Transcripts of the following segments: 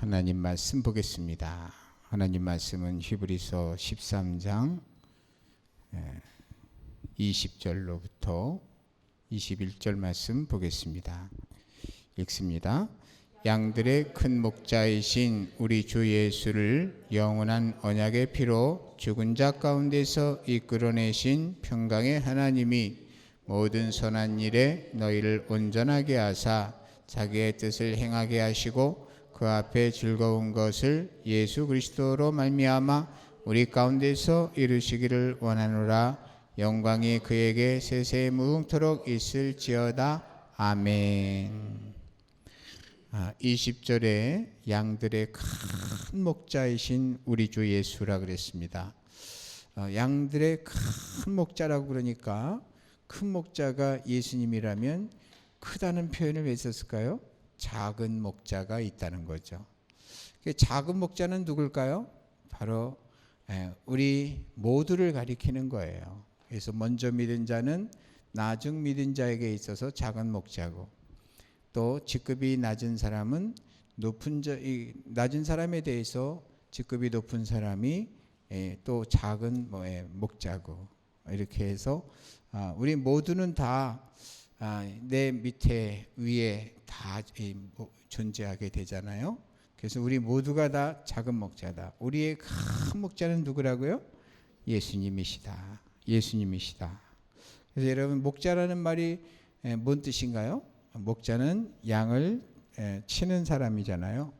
하나님 말씀 보겠습니다. 하나님 말씀은 히브리서 13장 20절로부터 21절 말씀 보겠습니다. 읽습니다. 양들의 큰 목자이신 우리 주 예수를 영원한 언약의 피로 죽은 자 가운데서 이끌어내신 평강의 하나님이 모든 선한 일에 너희를 온전하게 하사 자기의 뜻을 행하게 하시고 그 앞에 즐거운 것을 예수 그리스도로 말미암아 우리 가운데서 이루시기를 원하노라 영광이 그에게 세세 무궁토록 있을지어다 아멘. 아, 20절에 양들의 큰 목자이신 우리 주 예수라 그랬습니다. 어, 양들의 큰 목자라고 그러니까 큰 목자가 예수님이라면 크다는 표현을 왜 썼을까요? 작은 목자가 있다는 거죠. 그 작은 목자는 누굴까요? 바로 예, 우리 모두를 가리키는 거예요. 그래서 먼저 믿은 자는 나중 믿은 자에게 있어서 작은 목자고 또 직급이 낮은 사람은 높은 자, 이 낮은 사람에 대해서 직급이 높은 사람이 예, 또 작은 뭐, 예, 목자고 이렇게 해서 아, 우리 모두는 다 아, 내 밑에 위에 다 뭐, 존재하게 되잖아요. 그래서 우리 모두가 다 작은 목자다. 우리의 큰 목자는 누구라고요? 예수님이시다. 예수님이시다. 그래서 여러분 목자라는 말이 뭔 뜻인가요? 목자는 양을 치는 사람이잖아요.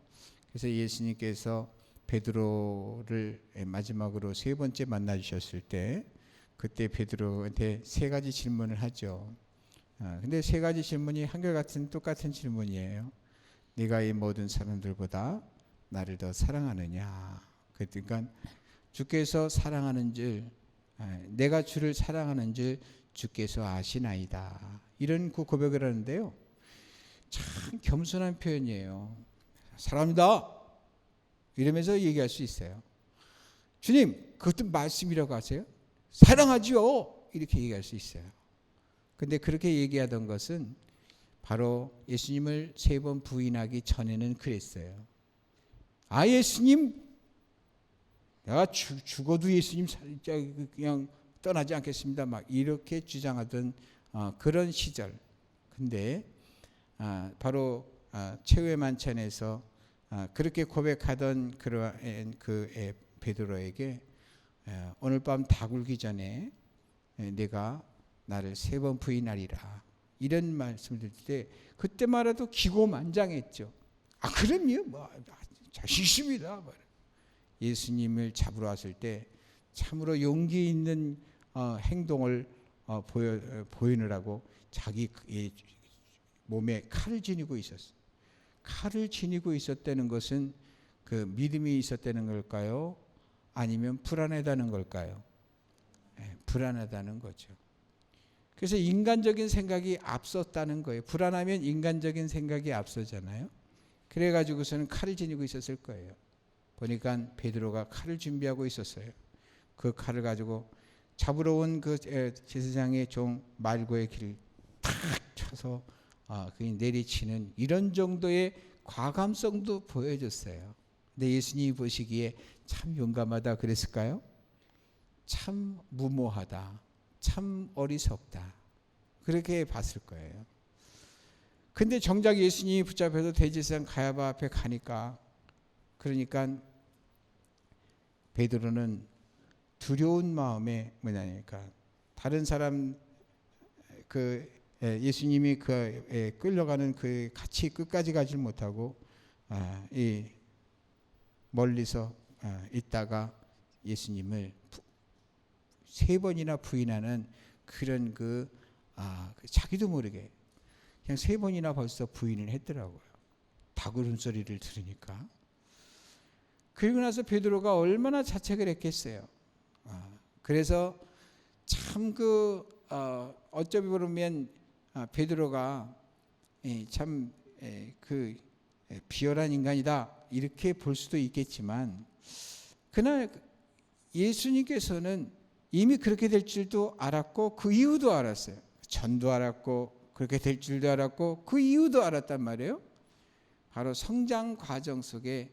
그래서 예수님께서 베드로를 마지막으로 세 번째 만나 주셨을 때 그때 베드로한테 세 가지 질문을 하죠. 아, 근데 세 가지 질문이 한결같은 똑같은 질문이에요. 네가 이 모든 사람들보다 나를 더 사랑하느냐? 그러니까 주께서 사랑하는 줄 내가 주를 사랑하는 줄 주께서 아시나이다. 이런 그 고백을 하는데요. 참 겸손한 표현이에요. 사랑합니다. 이러면서 얘기할 수 있어요. 주님, 그것도 말씀이라고 하세요? 사랑하지요. 이렇게 얘기할 수 있어요. 근데 그렇게 얘기하던 것은 바로 예수님을 세 번 부인하기 전에는 그랬어요. 아, 예수님, 내가 죽, 죽어도 예수님 그냥 떠나지 않겠습니다. 막 이렇게 주장하던 어, 그런 시절. 근데 아, 바로 아, 최후의 만찬에서 아, 그렇게 고백하던 그러한 그 베드로에게 에, 오늘 밤 다 굴기 전에 에, 내가 나를 세 번 부인하리라 이런 말씀을 드릴 때 그때 말해도 기고만장했죠. 아 그럼요, 뭐 자신심이다. 뭐. 예수님을 잡으러 왔을 때 참으로 용기 있는 어, 행동을 어, 보여 어, 보이느라고 자기 몸에 칼을 지니고 있었어. 칼을 지니고 있었다는 것은 그 믿음이 있었다는 걸까요? 아니면 불안하다는 걸까요? 네, 불안하다는 거죠. 그래서 인간적인 생각이 앞섰다는 거예요. 불안하면 인간적인 생각이 앞서잖아요. 그래가지고서는 칼을 지니고 있었을 거예요. 보니까 베드로가 칼을 준비하고 있었어요. 그 칼을 가지고 잡으러 온 그 제사장의 종 말고의 길을 탁 쳐서 아, 그 내리치는 이런 정도의 과감성도 보여줬어요. 근데 예수님이 보시기에 참 용감하다 그랬을까요? 참 무모하다. 참 어리석다. 그렇게 봤을 거예요. 근데 정작 예수님이 붙잡혀서 대제사장 가야바 앞에 가니까 그러니까 베드로는 두려운 마음에 뭐냐니까 다른 사람 그 예수님이 그 끌려가는 그 같이 끝까지 가지 못하고 아, 이 멀리서 아, 있다가 예수님을 세 번이나 부인하는 그런 그, 아, 그 자기도 모르게 그냥 세 번이나 벌써 부인을 했더라고요. 다구른 소리를 들으니까. 그리고 나서 베드로가 얼마나 자책을 했겠어요. 아, 그래서 참그 어, 어쩌면 보면 아, 베드로가 참그 비열한 인간이다 이렇게 볼 수도 있겠지만 그날 예수님께서는 이미 그렇게 될 줄도 알았고 그 이유도 알았어요. 전도 알았고 그렇게 될 줄도 알았고 그 이유도 알았단 말이에요. 바로 성장 과정 속에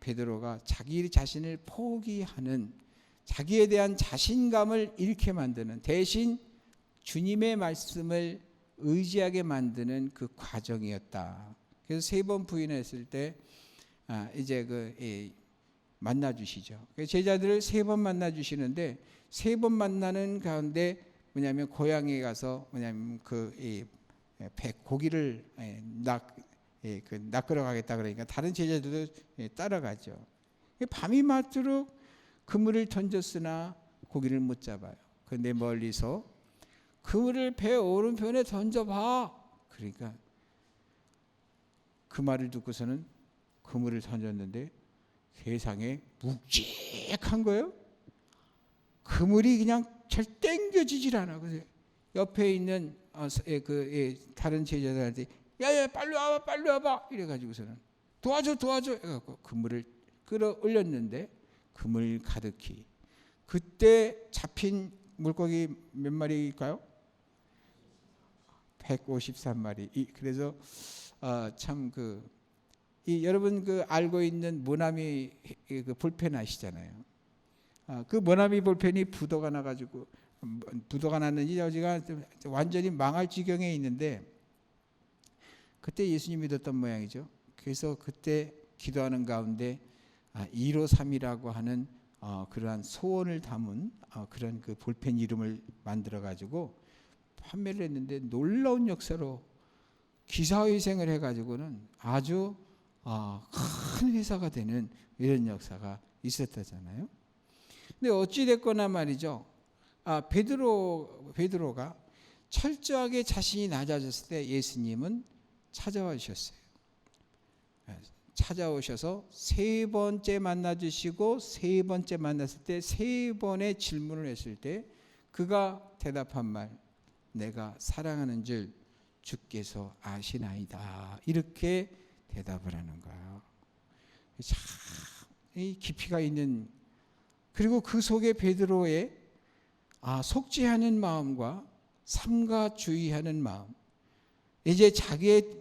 베드로가 자기 자신을 포기하는 자기에 대한 자신감을 잃게 만드는 대신 주님의 말씀을 의지하게 만드는 그 과정이었다. 그래서 세 번 부인했을 때 아, 이제 그 이, 만나 주시죠. 제자들을 세 번 만나 주시는데 세 번 만나는 가운데 뭐냐면 고향에 가서 뭐냐면 그이 고기를 낙 예, 그 낚으러 가겠다 그러니까 다른 제자들도 예, 따라가죠. 밤이 맞도록 그물을 던졌으나 고기를 못 잡아요. 그런데 멀리서 그물을 배 오른편에 던져봐. 그러니까 그 말을 듣고서는 그물을 던졌는데 세상에 묵직한 거예요. 그물이 그냥 잘 땡겨지질 않아. 그래서 옆에 있는 어, 예, 그 예, 다른 제자들한테 야야 빨리 와봐 빨리 와봐 이래가지고서는 도와줘 도와줘 해갖고 그물을 끌어올렸는데 그물 가득히 그때 잡힌 물고기 몇 마리일까요? 153마리. 이, 그래서 어, 참그 여러분 그 알고 있는 모나미 그 볼펜 아시잖아요. 아, 그 모나미 볼펜이 부도가 나가지고 부도가 났는지 여지가 완전히 망할 지경에 있는데 그때 예수님 믿었던 모양이죠. 그래서 그때 기도하는 가운데 아, 2로 3이라고 하는 어, 그러한 소원을 담은 어, 그런 그 볼펜 이름을 만들어 가지고 판매를 했는데 놀라운 역사로 기사회생을 해가지고는 아주 어, 큰 회사가 되는 이런 역사가 있었다잖아요. 근데 어찌 됐거나 말이죠. 아 베드로 베드로가 철저하게 자신이 낮아졌을 때 예수님은 찾아와 주셨어요. 예, 찾아오셔서 세 번째 만나 주시고 세 번째 만났을 때 세 번의 질문을 했을 때 그가 대답한 말 내가 사랑하는 줄 주께서 아시나이다. 이렇게 대답을 하는 거예요. 참 깊이가 있는 그리고 그 속에 베드로의 아, 속죄하는 마음과 삼가 주의하는 마음. 이제 자기의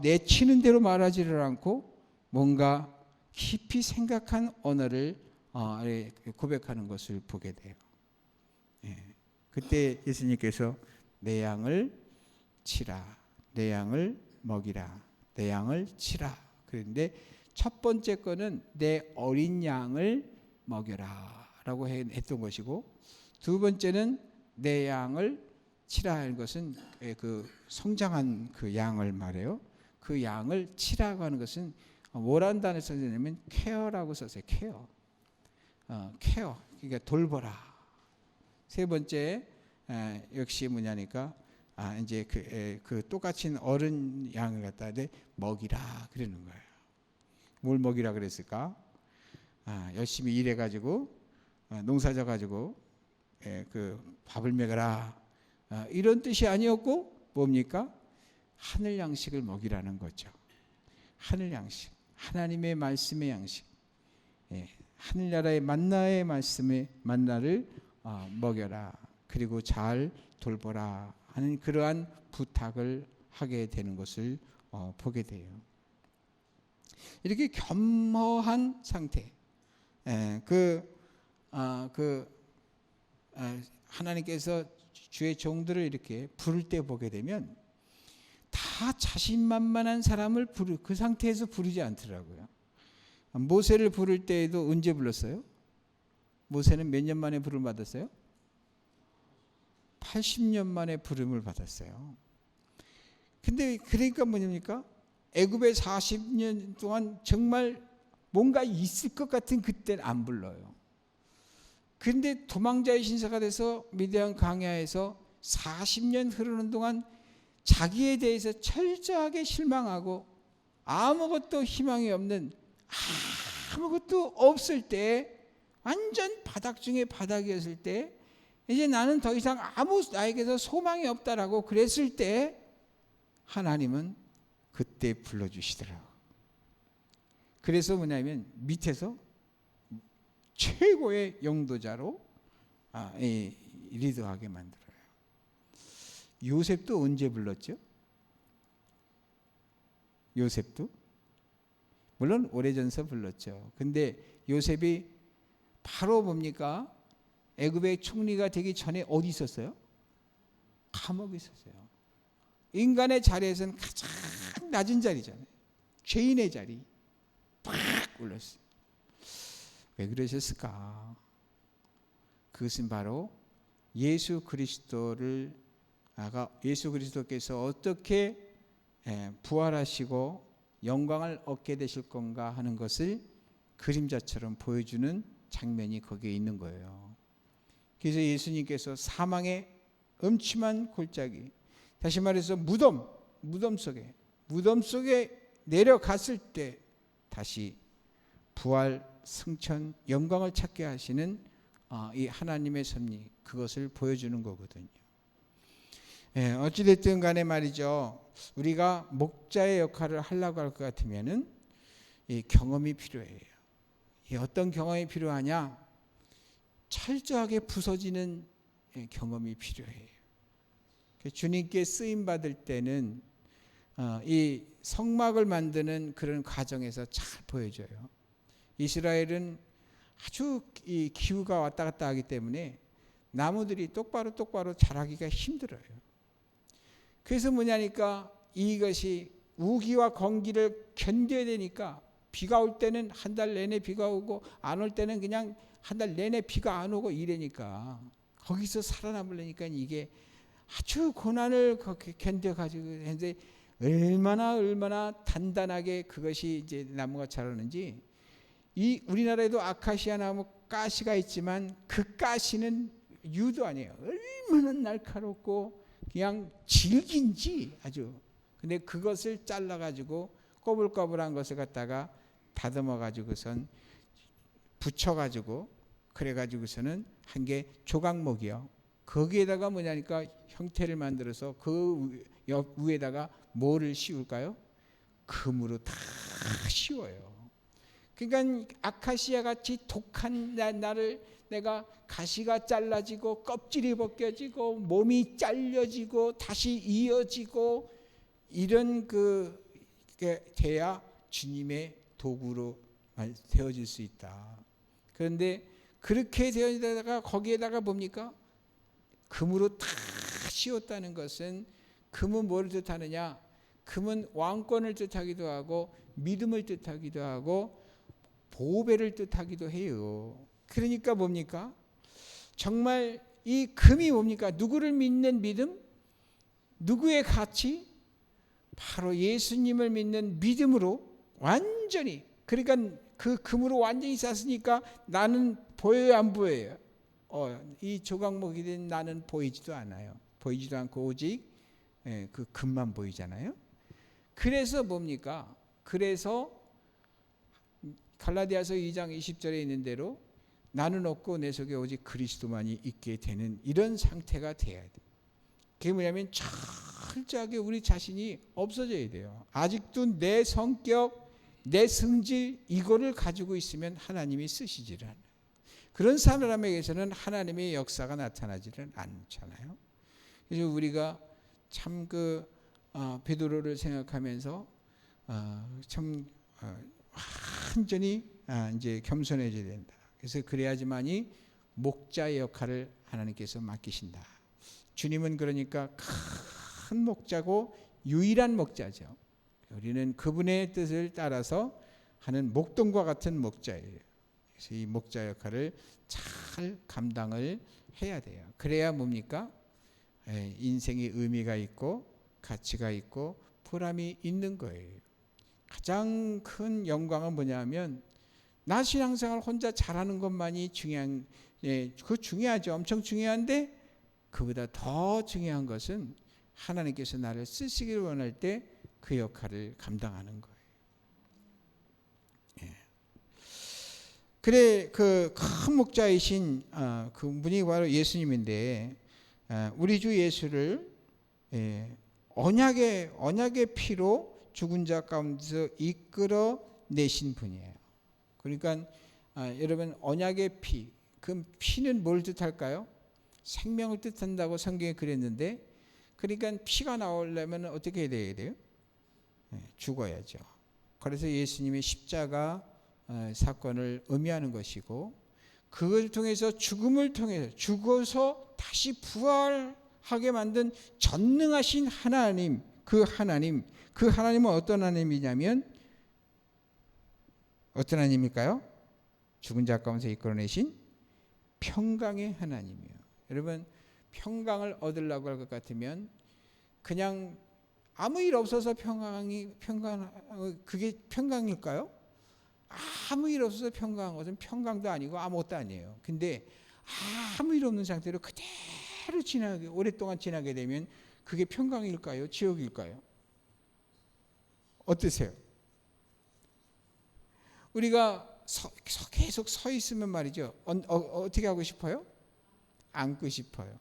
내치는 대로 말하지를 않고 뭔가 깊이 생각한 언어를 어, 고백하는 것을 보게 돼요. 예. 그때 예수님께서 내 양을 치라, 내 양을 먹이라, 내 양을 치라. 그런데 첫 번째 거는 내 어린 양을 먹여라 라고 했던 것이고 두 번째는 내 양을 치라 하는 것은 그 성장한 그 양을 말해요. 그 양을 치라고 하는 것은 뭐란 단어 써냐면 케어라고 썼어요. 케어. 어, 케어. 그러니까 돌보라. 세 번째 에, 역시 뭐냐니까 아 이제 그, 에, 그 똑같이 어른 양을 갖다 대 먹이라 그러는 거예요. 뭘 먹이라 그랬을까? 아, 열심히 일해 가지고 아, 농사져 가지고 예, 그 밥을 먹어라 아, 이런 뜻이 아니었고 뭡니까? 하늘 양식을 먹이라는 거죠. 하늘 양식, 하나님의 말씀의 양식, 예, 하늘나라의 만나의 말씀의 만나를 어, 먹여라. 그리고 잘 돌보라 하는 그러한 부탁을 하게 되는 것을 어, 보게 돼요. 이렇게 겸허한 상태, 예, 그, 아, 그 아, 하나님께서 주의 종들을 이렇게 부를 때 보게 되면 다 자신만만한 사람을 부르 그 상태에서 부르지 않더라고요. 모세를 부를 때에도 언제 불렀어요? 모세는 몇 년 만에 부름 받았어요? 80년 만에 부름을 받았어요. 근데 그러니까 뭐냐니까 애굽에 40년 동안 정말 뭔가 있을 것 같은 그때는 안 불러요. 근데 도망자의 신사가 돼서 미디안 강야에서 40년 흐르는 동안 자기에 대해서 철저하게 실망하고 아무것도 희망이 없는 아무것도 없을 때 완전 바닥 중에 바닥이었을 때 이제 나는 더 이상 아무 나에게서 소망이 없다라고 그랬을 때 하나님은 그때 불러주시더라고. 그래서 뭐냐면 밑에서 최고의 영도자로 아, 예, 리더하게 만들어요. 요셉도 언제 불렀죠? 요셉도 물론 오래전서 불렀죠. 근데 요셉이 바로 뭡니까? 애굽의 총리가 되기 전에 어디 있었어요? 감옥에 있었어요. 인간의 자리에서는 가장 낮은 자리잖아요. 죄인의 자리. 팍 올렸어요. 왜 그러셨을까? 그것은 바로 예수 그리스도를 아가 예수 그리스도께서 어떻게 예, 부활하시고 영광을 얻게 되실 건가 하는 것을 그림자처럼 보여주는 장면이 거기에 있는 거예요. 그래서 예수님께서 사망의 음침한 골짜기, 다시 말해서 무덤, 무덤 속에, 무덤 속에 내려갔을 때 다시 부활, 승천, 영광을 찾게 하시는 아, 이 하나님의 섭리, 그것을 보여주는 거거든요. 예, 어찌됐든 간에 말이죠. 우리가 목자의 역할을 하려고 할 것 같으면은 이 경험이 필요해요. 이 어떤 경험이 필요하냐? 철저하게 부서지는 예, 경험이 필요해요. 그 주님께 쓰임 받을 때는 어, 이 성막을 만드는 그런 과정에서 잘 보여줘요. 이스라엘은 아주 이 기후가 왔다 갔다 하기 때문에 나무들이 똑바로 똑바로 자라기가 힘들어요. 그래서 뭐냐니까 이것이 우기와 건기를 견뎌야 되니까 비가 올 때는 한 달 내내 비가 오고 안 올 때는 그냥 한 달 내내 비가 안 오고 이래니까 거기서 살아남으려니까 이게 아주 고난을 견뎌 가지고 했는데 얼마나 얼마나 단단하게 그것이 이제 나무가 자라는지 이 우리나라에도 아카시아 나무 가시가 있지만 그 가시는 유도 아니에요. 얼마나 날카롭고 그냥 질긴지 아주. 근데 그것을 잘라 가지고 꼬불꼬불한 것을 갖다가 다듬어 가지고선 붙여 가지고 그래 가지고서는 한 게 조각목이요. 거기에다가 뭐냐니까 형태를 만들어서 그 위에다가 뭐를 씌울까요? 금으로 다 씌워요. 그러니까 아카시아 같이 독한 나를 내가 가시가 잘라지고 껍질이 벗겨지고 몸이 잘려지고 다시 이어지고 이런 그 돼야 주님의 도구로 되어질 수 있다. 그런데 그렇게 되어지다가 거기에다가 뭡니까? 금으로 다 씌웠다는 것은 금은 뭘 뜻하느냐? 금은 왕권을 뜻하기도 하고 믿음을 뜻하기도 하고 보배를 뜻하기도 해요. 그러니까 뭡니까? 정말 이 금이 뭡니까? 누구를 믿는 믿음? 누구의 가치? 바로 예수님을 믿는 믿음으로 완전히 그러니까 그 금으로 완전히 쌌으니까 나는 보여요 안 보여요? 어, 이 조각목이 된 나는 보이지도 않아요. 보이지도 않고 오직 예, 그 금만 보이잖아요. 그래서 뭡니까? 그래서 갈라디아서 2장 20절에 있는 대로 나는 없고 내 속에 오직 그리스도만이 있게 되는 이런 상태가 돼야 돼. 그게 뭐냐면 철저하게 우리 자신이 없어져야 돼요. 아직도 내 성격, 내 성질 이거를 가지고 있으면 하나님이 쓰시지를 않아요. 그런 사람에게서는 하나님의 역사가 나타나지를 않잖아요. 그래서 우리가 참그 어, 베드로를 생각하면서 어, 참 어, 완전히 아, 이제 겸손해져야 된다. 그래서 그래야지만이 목자의 역할을 하나님께서 맡기신다. 주님은 그러니까 큰 목자고 유일한 목자죠. 우리는 그분의 뜻을 따라서 하는 목동과 같은 목자예요. 그래서 이 목자 역할을 잘 감당을 해야 돼요. 그래야 뭡니까? 예, 인생의 의미가 있고 가치가 있고 보람이 있는 거예요. 가장 큰 영광은 뭐냐면 나 신앙생활 혼자 잘하는 것만이 중요한 예, 그 중요하죠. 엄청 중요한데 그보다 더 중요한 것은 하나님께서 나를 쓰시기를 원할 때 그 역할을 감당하는 거예요. 예. 그래 그 큰 목자이신 어, 그 분이 바로 예수님인데 어, 우리 주 예수를 예, 언약의 언약의 피로 죽은 자 가운데서 이끌어 내신 분이에요. 그러니까 아, 여러분 언약의 피, 그 피는 뭘 뜻할까요? 생명을 뜻한다고 성경에 그랬는데, 그러니까 피가 나오려면 어떻게 돼야 돼요? 네, 죽어야죠. 그래서 예수님의 십자가 어, 사건을 의미하는 것이고 그걸 통해서 죽음을 통해서 죽어서 다시 부활하게 만든 전능하신 하나님 그 하나님 그 하나님은 어떤 하나님이냐면 어떤 하나님일까요? 죽은 자 가운데서 이끌어내신 평강의 하나님이에요. 여러분 평강을 얻으려고 할 것 같으면 그냥 아무 일 없어서 평강이 평강 그게 평강일까요? 아무 일 없어서 평강한 것은 평강도 아니고 아무것도 아니에요. 근데 아무 일 없는 상태로 그대로 지나게 오랫동안 지나게 되면 그게 평강일까요? 지옥일까요? 어떠세요? 우리가 서, 서, 계속 서 있으면 말이죠. 어, 어, 떻게 하고 싶어요? 앉고 싶어요.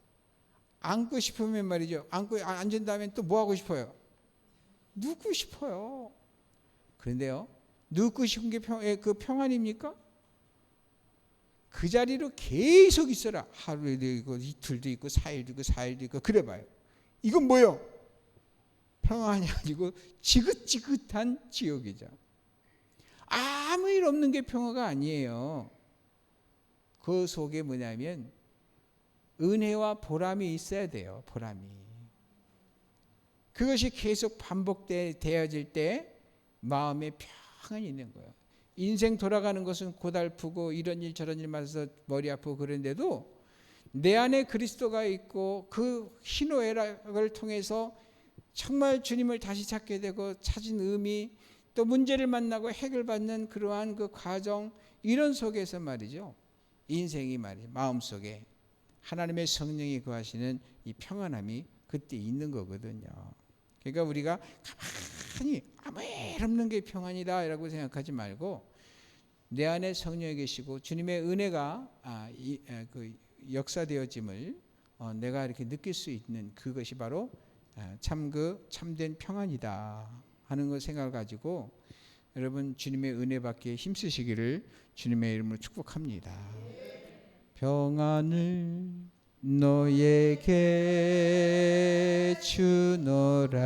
앉고 싶으면 말이죠. 앉고 앉은 다음에 또 뭐 하고 싶어요? 눕고 싶어요. 그런데요. 눕고 싶은 게 평, 그 평안입니까? 그 자리로 계속 있어라. 하루도 있고 이틀도 있고 사일도 있고 사일도 있고 그래 봐요. 이건 뭐요? 평안이 아니고 지긋지긋한 지옥이죠. 아무 일 없는 게 평화가 아니에요. 그 속에 뭐냐면 은혜와 보람이 있어야 돼요. 보람이. 그것이 계속 반복되어질 때 마음에 평안이 있는 거예요. 인생 돌아가는 것은 고달프고 이런 일 저런 일 맞아서 머리 아프고 그런데도 내 안에 그리스도가 있고 그 희노애락을 통해서 정말 주님을 다시 찾게 되고 찾은 의미 또 문제를 만나고 해결 받는 그러한 그 과정 이런 속에서 말이죠. 인생이 말이죠. 마음속에 하나님의 성령이 거하시는 이 평안함이 그때 있는 거거든요. 그러니까 우리가 가만히 아무 일 없는 게 평안이다라고 생각하지 말고 내 안에 성령이 계시고 주님의 은혜가 아, 이, 아, 그 역사되어짐을 어, 내가 이렇게 느낄 수 있는 그것이 바로 아, 참그 참된 평안이다 하는 걸 생각을 가지고 여러분 주님의 은혜 받기에 힘쓰시기를 주님의 이름으로 축복합니다. 평안을 너에게 주노라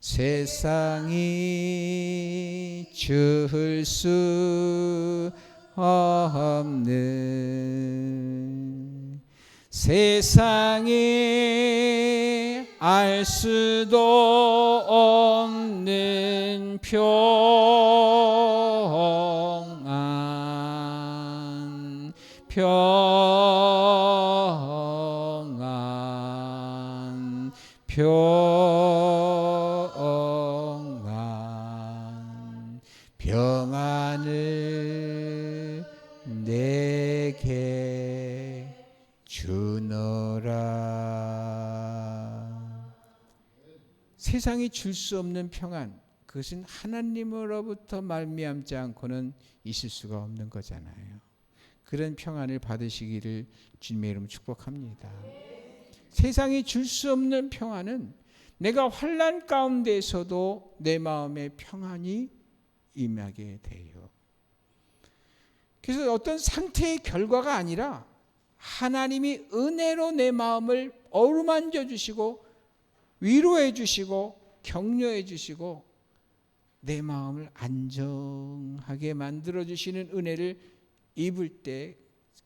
세상이 줄수 없는 세상이 알 수도 없는 평 줄 수 없는 평안 그것은 하나님으로부터 말미암지 않고는 있을 수가 없는 거잖아요. 그런 평안을 받으시기를 주님의 이름 축복합니다. 세상이 줄 수 없는 평안은 내가 환란 가운데서도 내 마음에 평안이 임하게 돼요. 그래서 어떤 상태의 결과가 아니라 하나님이 은혜로 내 마음을 어루만져 주시고 위로해 주시고 격려해 주시고 내 마음을 안정하게 만들어 주시는 은혜를 입을 때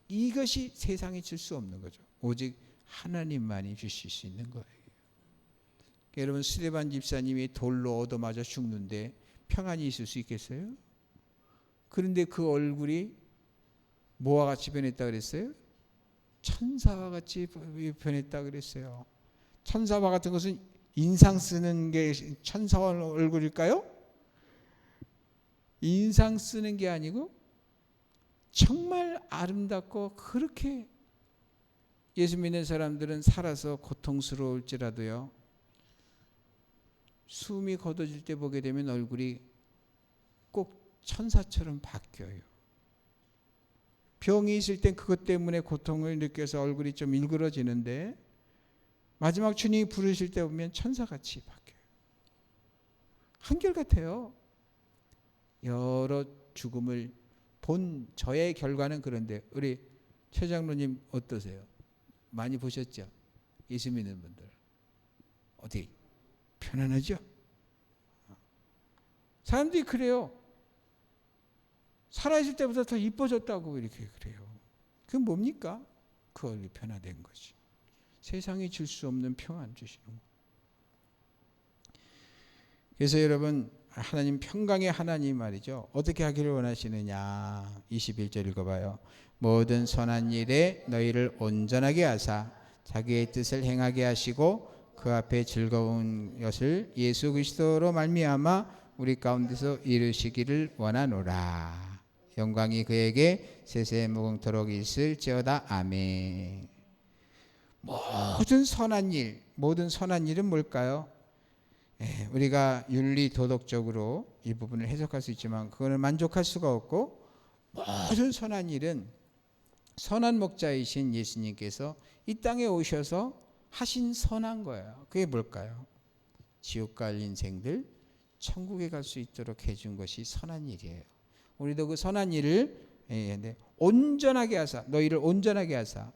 이것이 세상이 줄 수 없는 거죠. 오직 하나님만이 주실 수 있는 거예요. 여러분 스데반 집사님이 돌로 얻어맞아 죽는데 평안이 있을 수 있겠어요? 그런데 그 얼굴이 뭐와 같이 변했다 그랬어요? 천사와 같이 변했다 그랬어요. 천사와 같은 것은 인상 쓰는 게 천사와 얼굴일까요? 인상 쓰는 게 아니고 정말 아름답고 그렇게 예수 믿는 사람들은 살아서 고통스러울지라도요. 숨이 걷어질 때 보게 되면 얼굴이 꼭 천사처럼 바뀌어요. 병이 있을 땐 그것 때문에 고통을 느껴서 얼굴이 좀 일그러지는데 마지막 주님이 부르실 때 보면 천사같이 바뀌어요. 한결같아요. 여러 죽음을 본 저의 결과는 그런데 우리 최 장로님 어떠세요? 많이 보셨죠? 예수 믿는 분들 어디 편안하죠? 사람들이 그래요. 살아있을 때보다 더 이뻐졌다고 이렇게 그래요. 그 뭡니까? 그 얼굴이 변화된 것이. 세상이 줄 수 없는 평안 주시는 거. 그래서 여러분 하나님 평강의 하나님 말이죠. 어떻게 하기를 원하시느냐? 21절 읽어봐요. 모든 선한 일에 너희를 온전하게 하사 자기의 뜻을 행하게 하시고 그 앞에 즐거운 것을 예수 그리스도로 말미암아 우리 가운데서 이루시기를 원하노라. 영광이 그에게 세세 무궁토록 있을지어다. 아멘. 모든 선한 일, 모든 선한 일은 뭘까요? 예, 우리가 윤리 도덕적으로 이 부분을 해석할 수 있지만 그거는 만족할 수가 없고 모든 선한 일은 선한 목자이신 예수님께서 이 땅에 오셔서 하신 선한 거예요. 그게 뭘까요? 지옥 갈 인생들 천국에 갈 수 있도록 해준 것이 선한 일이에요. 우리도 그 선한 일을 예, 네, 온전하게 하사 너희를 온전하게 하사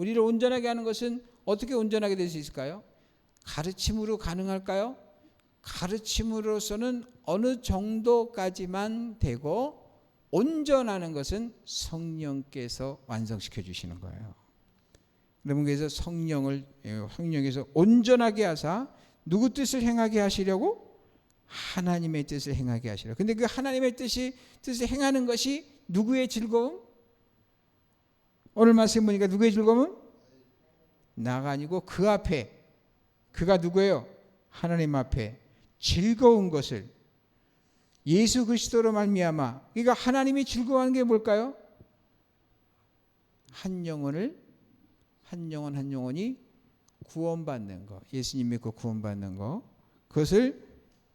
우리를 온전하게 하는 것은 어떻게 온전하게 될 수 있을까요? 가르침으로 가능할까요? 가르침으로서는 어느 정도까지만 되고 온전하는 것은 성령께서 완성시켜 주시는 거예요. 여러분 그래서 성령을 예, 성령에서 온전하게 하사 누구 뜻을 행하게 하시려고 하나님의 뜻을 행하게 하시려. 근데 그 하나님의 뜻이 뜻을 행하는 것이 누구의 즐거움? 오늘 말씀 보니까 누구의 즐거움은 나가 아니고 그 앞에 그가 누구예요? 하나님 앞에 즐거운 것을 예수 그리스도로 말미암아 그러니까 하나님이 즐거워하는 게 뭘까요? 한 영혼을 한 영혼 한 영혼이 구원받는 거 예수님 믿고 구원받는 거 그것을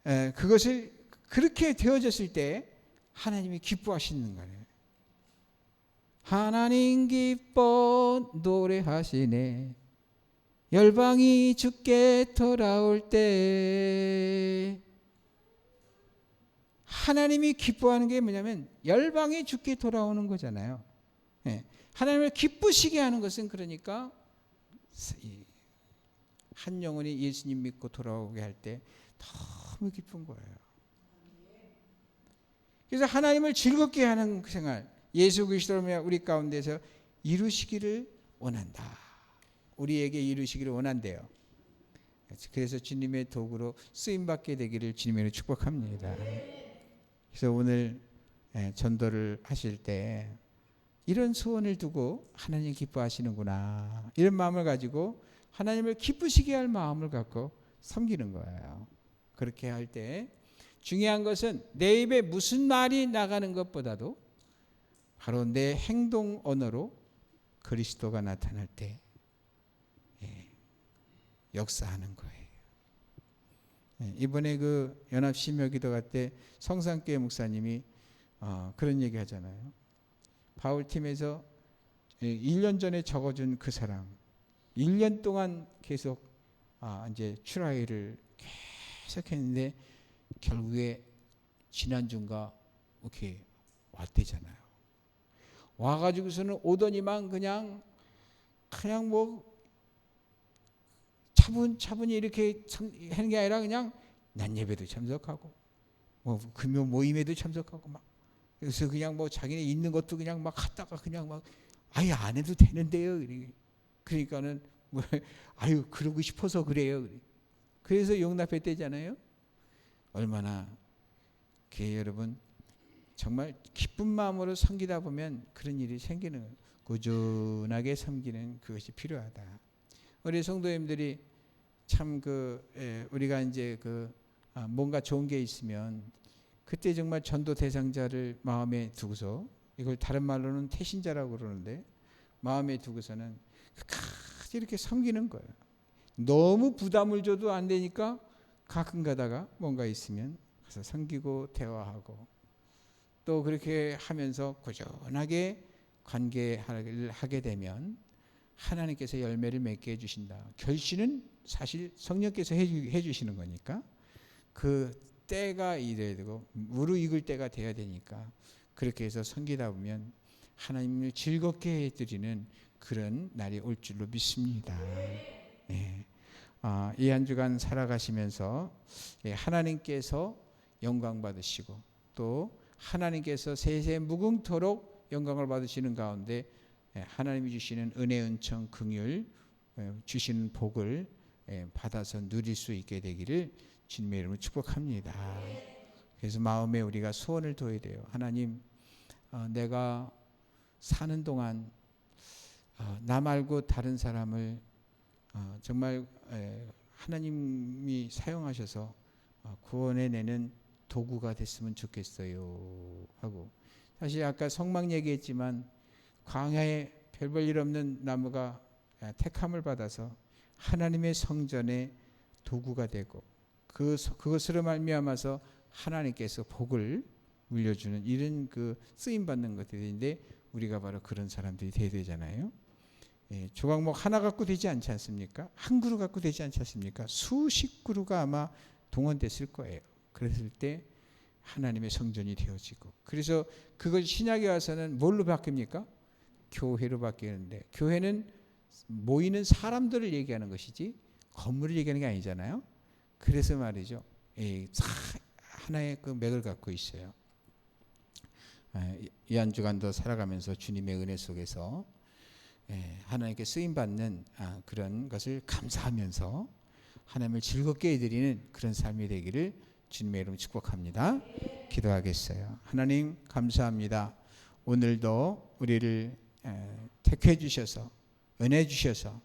에, 그것을 그렇게 되어졌을 때 하나님이 기뻐하시는 거예요. 하나님 기뻐 노래하시네 열방이 죽게 돌아올 때 하나님이 기뻐하는 게 뭐냐면 열방이 죽게 돌아오는 거잖아요. 예. 하나님을 기쁘시게 하는 것은 그러니까 한 영혼이 예수님 믿고 돌아오게 할 때 너무 기쁜 거예요. 그래서 하나님을 즐겁게 하는 그 생활, 예수 그리스도로 우리 가운데서 이루시기를 원한다. 우리에게 이루시기를 원한대요. 그래서 주님의 도구로 쓰임 받게 되기를 주님으로 축복합니다. 그래서 오늘 예, 전도를 하실 때 이런 소원을 두고 하나님 기뻐하시는구나 이런 마음을 가지고 하나님을 기쁘시게 할 마음을 갖고 섬기는 거예요. 그렇게 할 때 중요한 것은 내 입에 무슨 말이 나가는 것보다도 바로 내 행동 언어로 그리스도가 나타날 때 역사하는 거예요. 예, 이번에 그 연합 심야 기도가 때 성산교회 목사님이 어, 그런 얘기 하잖아요. 바울 팀에서 1년 전에 적어준 그 사람 1년 동안 계속 아, 이제 출하회를 계속 했는데 결국에 지난주인가 이렇게 왔대잖아요. 와가지고서는 오더니만 그냥 그냥 뭐 차분차분히 이렇게 하는 게 아니라 그냥 난 예배도 참석하고 뭐 금요 모임에도 참석하고 막 그래서 그냥 뭐 자기네 있는 것도 그냥 막 갔다가 그냥 막 아예 안 해도 되는데요. 그러니까는 뭐 아유 그러고 싶어서 그래요. 그래서 용납했대잖아요. 얼마나 그 여러분 정말 기쁜 마음으로 섬기다 보면 그런 일이 생기는 꾸준하게 섬기는 그것이 필요하다. 우리 성도님들이 참그 예, 우리가 이제 그 아, 뭔가 좋은 게 있으면 그때 정말 전도 대상자를 마음에 두고서 이걸 다른 말로는 태신자라고 그러는데 마음에 두고서는 끝까지 이렇게 섬기는 거예요. 너무 부담을 줘도 안 되니까 가끔 가다가 뭔가 있으면 가서 섬기고 대화하고 또 그렇게 하면서 꾸준하게 관계를 하게 되면 하나님께서 열매를 맺게 해주신다. 결실은 사실 성령께서 해주시는 거니까 그 때가 이래야 되고 무르익을 때가 돼야 되니까 그렇게 해서 섬기다 보면 하나님을 즐겁게 해드리는 그런 날이 올 줄로 믿습니다. 네. 아, 이한 주간 살아가시면서 예, 하나님께서 영광 받으시고 또 하나님께서 세세 무궁토록 영광을 받으시는 가운데 예, 하나님이 주시는 은혜 은총 긍휼 예, 주시는 복을 예, 받아서 누릴 수 있게 되기를 주님의 이름으로 축복합니다. 그래서 마음에 우리가 소원을 둬야 돼요. 하나님, 어, 내가 사는 동안 어, 나 말고 다른 사람을 어, 정말 에, 하나님이 사용하셔서 어, 구원해 내는 도구가 됐으면 좋겠어요 하고 사실 아까 성막 얘기했지만 광야에 별볼일 없는 나무가 에, 택함을 받아서 하나님의 성전의 도구가 되고 그 그것으로 말미암아서 하나님께서 복을 물려주는 이런 그 쓰임 받는 것들인데 우리가 바로 그런 사람들이 돼야 되잖아요. 예, 조각목 하나 갖고 되지 않지 않습니까? 한 그루 갖고 되지 않지 않습니까? 수십 그루가 아마 동원됐을 거예요. 그랬을 때 하나님의 성전이 되어지고 그래서 그것이 신약에 와서는 뭘로 바뀝니까? 교회로 바뀌는데 교회는 모이는 사람들을 얘기하는 것이지 건물을 얘기하는 게 아니잖아요. 그래서 말이죠. 예, 다 하나의 그 맥을 갖고 있어요. 아, 이한 주간도 살아가면서 주님의 은혜 속에서 예, 하나님께 쓰임 받는 아, 그런 것을 감사하면서 하나님을 즐겁게 해드리는 그런 삶이 되기를 주님의 이름 축복합니다. 기도하겠어요. 하나님 감사합니다. 오늘도 우리를 에, 택해 주셔서 은혜 주셔서